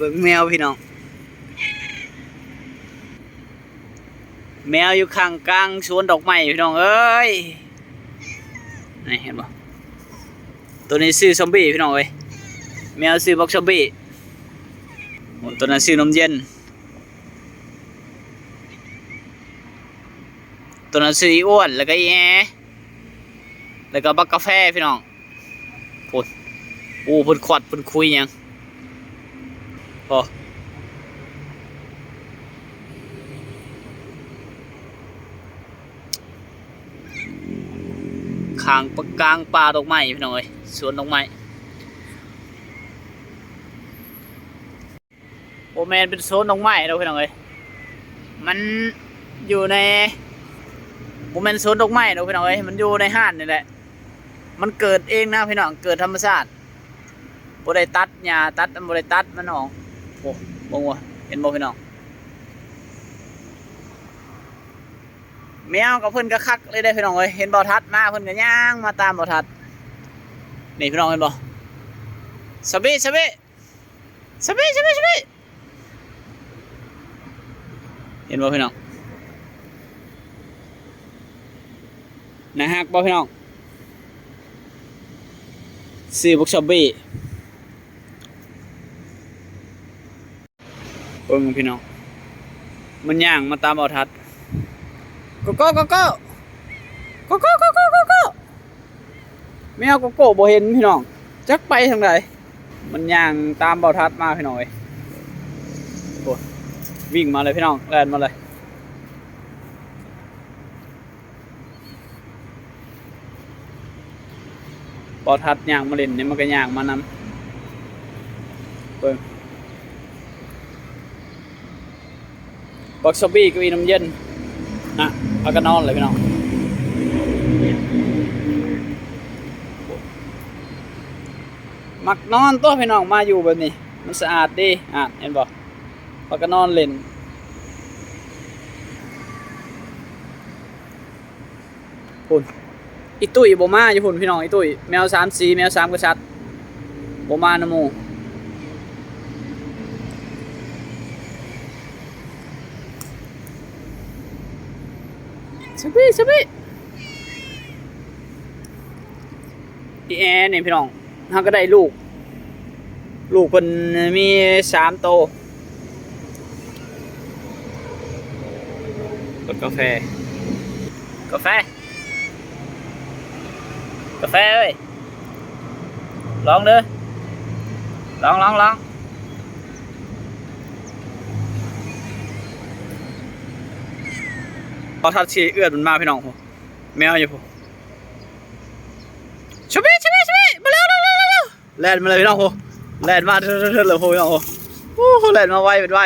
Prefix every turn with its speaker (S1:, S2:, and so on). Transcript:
S1: เบิ่งแมวพี่น้อง แมวอยู่ข้างกลางสวนดอกไม้พี่น้องเอ้ยนี่เห็นบ่ตัวนี้ซื้อซอมบี้พี่น้องเอ้ยแมวซื้อบ็อกซอมบี้ตัวนั้นซื้อนมเย็น ตัวนั้นซื้ออีอ้วนแล้วก็อีแอแล้วก็บักกาแฟพี่น้องพูดอู้พูดขวัดพูดคุยยัง พอขางปะกลางป่าดอกไม้พี่น้องเอ้ยสวนดอกไม้โอแมนเป็นโซนดอกไม้เราะพี่น้องเอ้ยมันอยู่ในผมเป็นสวนดอกไม้เนาะพี่น้องเอ้ยมันอยู่ในห้านนี่แหละ มันเกิดเองนะพี่น้องเกิดธรรมชาติบ่ไดตัดหญ้าตัดบ่ไดตัดมันออก โอ้บงวะเห็นบ่พี่น้องแมวกับเพิ่อนก็คักเลยได้พี่น้องเอ้ยเห็นบ่ทัดมาเพิ่อนก็ย่างมาตามบ่ทัดนี่พี่น้องเห็นบ่สบิสบิสบิสบิสบิเห็นบ่พี่น้องนะฮักบ่พี่น้องซื้อบุกชอบ เบิ่งพี่น้อง มันย่างมาตามเอาทัดโกโก้โกโก้โกโก้โกโก้โกโก้แมวโกโก้บ่เห็นพี่น้อง จักไปทางใดมันย่างตามเบาทัดมาพี่น้องเอ้ยโอ้ยวิ่งมาเลยพี่น้องแลนมาเลยพอทัดย่างมาเล่นนี่มันก็ย่างมานำเบิ่ง บักซอบี้ก็อีน้ำเย็นนะเอาก็นอนเลยพี่น้องมักนอนตัวพี่น้องมาอยู่แบบนี้ มันสะอาดดีอะเห็นบ่เอาก็นอนเล่นคุณอีตุ้ยโบมาอยู่พุ่นพี่น้องอีตุ้ยแมวสามสีแมวสามกระชัดโบมานะโม สบีสบีอีแอนนี่ยพี่น้องเขาก็ได้ลูก ลูกเพิ่นมีสามโตกดกาแฟ กาแฟ กาแฟเอ้ยลองเด้อลองลองลอง พอทัดชีเอื้อนมันมาพี่น้องผมแมวอยู่ผชุบี้ชุบี้ชุบี้มาเร็วเร็วเร็วเร็วแลนมาเลยพี่น้องผมแลนมาเถิดเถิดเลยพี่น้องผมโอ้โหแลนมาไวเป็นไว